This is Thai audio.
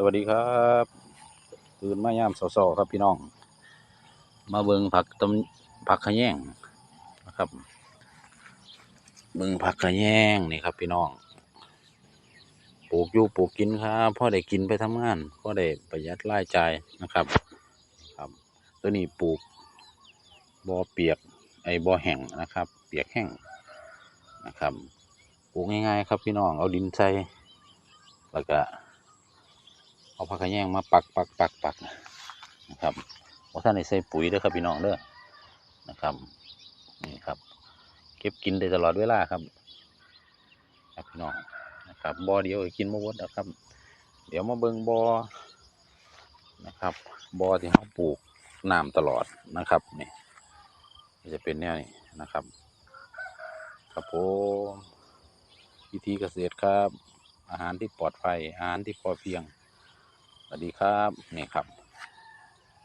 สวัสดีครับตื่นมายามเช้าๆครับพี่น้อง มาเบิงผักตำผักขะแยงนะครับ เบิงผักขะแยงนี่ครับ พี่น้องปลูกอยู่ปลูกกินครับพ่อได้กินไปทำงานพ่อได้ประหยัดรายจ่ายนะครับ ครับ ตัวนี้ปลูกบ่อเปียกไอ้บ่อแห้งนะครับ เปียกแห้งนะครับปลูกง่ายๆครับพี่น้องเอาดินใส่แล้วก็ เอาผักขะแยงมาปักปักปักปักนะครับว่าท่านได้ใส่ปุ๋ยเด้อครับพี่น้องเด้อนะครับนี่ครับ เก็บกินได้ตลอดเวลาครับครับพี่น้องนะครับบ่อเดียวกินมาหมดนะครับ เดี๋ยวมาเบิงบ่อนะครับบ่อที่เขาปลูกน้ำตลอดนะครับนี่นี่จะเป็นแนวนี้นะครับ ครับผมวิธีเกษตรครับ อาหารที่ปลอดภัยอาหารที่พอเพียง สวัสดีครับ นี่ครับ